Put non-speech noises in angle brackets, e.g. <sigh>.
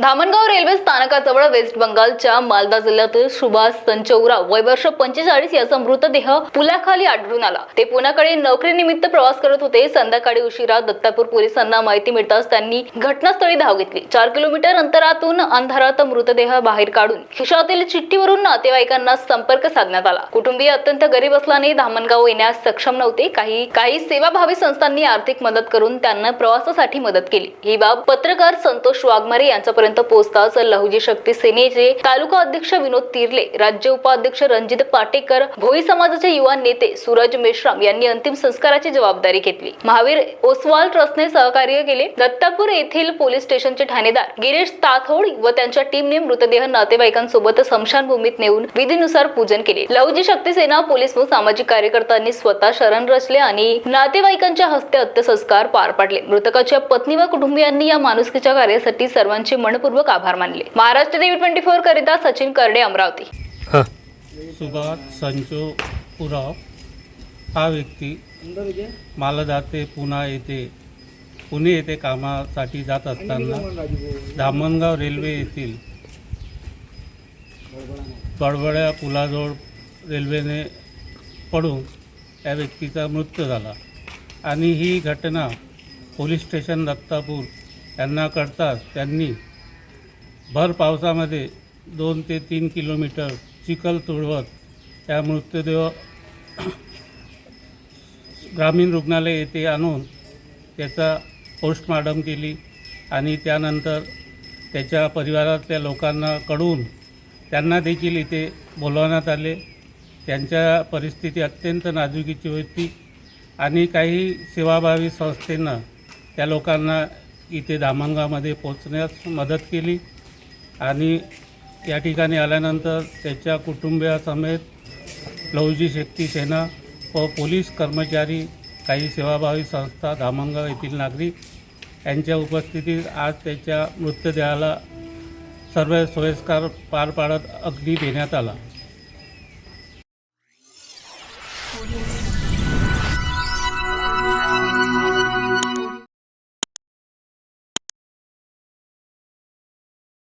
Dhamangaon railway स्थानकाजवळ waste बंगालच्या मालदा जिल्ह्यातील सुभाष संचौराव वय वर्ष पंचेचाळीस याचा मृतदेह पुलाखाली आढळून आला. ते पुण्याकडे नोकरीनिमित्त प्रवास करत होते. संध्याकाळी उशिरा दत्तापूर पोलिसांना माहिती मिळताच त्यांनी घटनास्थळी धाव घेतली. चार किलोमीटर अंतरातून अंधारात मृतदेह बाहेर काढून खिशातील चिठ्ठीवरून नातेवाईकांना संपर्क साधण्यात आला. कुटुंबीय अत्यंत गरीब असल्याने धामणगाव येण्यास सक्षम नव्हते. काही काही सेवाभावी संस्थांनी आर्थिक मदत करून त्यांना प्रवासासाठी मदत केली. ही बाब पत्रकार संतोष वाघमारे यांचा यांच्यापर्यंत पोहोचताच लहुजी शक्ती सेनेचे तालुका अध्यक्ष विनोद तिरले राज्य उपाध्यक्ष रणजित पाटेकर भोई समाजाचे युवा नेते सूरज मेश्राम यांनी अंतिम संस्काराची जबाबदारी घेतली. महावीर ओसवाल ट्रस्टने सहकार्य केले. दत्तापूर येथील पोलीस स्टेशनचे ठाणेदार गिरीश ताथोड व त्यांच्या टीमने मृतदेह नातेवाईकांसोबत स्मशानभूमीत नेऊन विधीनुसार पूजन केले. लहुजी शक्ती सेना पोलीस व सामाजिक कार्यकर्त्यांनी स्वतः शरण रचले आणि नातेवाईकांच्या हस्ते अंत्यसंस्कार पार पाडले. मृतकाच्या पत्नी व कुटुंबियांनी या माणुसकीच्या कार्यासाठी सर्वांचे मनपूर्वक आभार मानले. महाराष्ट्र टीव्ही ट्वेंटी फोर करिता सचिन करडे अमरावती. सुभाष संचो उराव हा व्यक्ती मालदा ते पुणा येथे पुणे येथे कामासाठी जात असताना धामणगाव रेल्वे येथील बडबड्या पुलाजवळ रेल्वेने पडून त्या व्यक्तीचा मृत्यू झाला. आणि ही घटना पोलीस स्टेशन दत्तापूर यांना कळताच त्यांनी भर पावसामध्ये दोन ते तीन किलोमीटर चिखल तुळवत त्या मृतदेह <clears throat> ग्रामीण रुग्णालय येथे आणून त्याचा पोस्टमार्टम केली आणि त्यानंतर त्याच्या परिवारातल्या लोकांना कडून त्यांना देखील इथे बोलवण्यात आले. त्यांच्या परिस्थिती अत्यंत नाजुकीची होती आणि काही सेवाभावी संस्थेनं त्या लोकांना इथे धामणगावमध्ये पोचण्यास मदत केली. आणि या ठिकाणी आल्यानंतर त्याच्या कुटुंबियासमेत लहुजी शेट्टी सेना व पोलीस कर्मचारी काही सेवाभावी संस्था धामणगाव येथील नागरिक यांच्या उपस्थितीत आज त्याच्या मृतदेहाला सर्व सोयस्कार पार पाडत अग्नी देण्यात आला.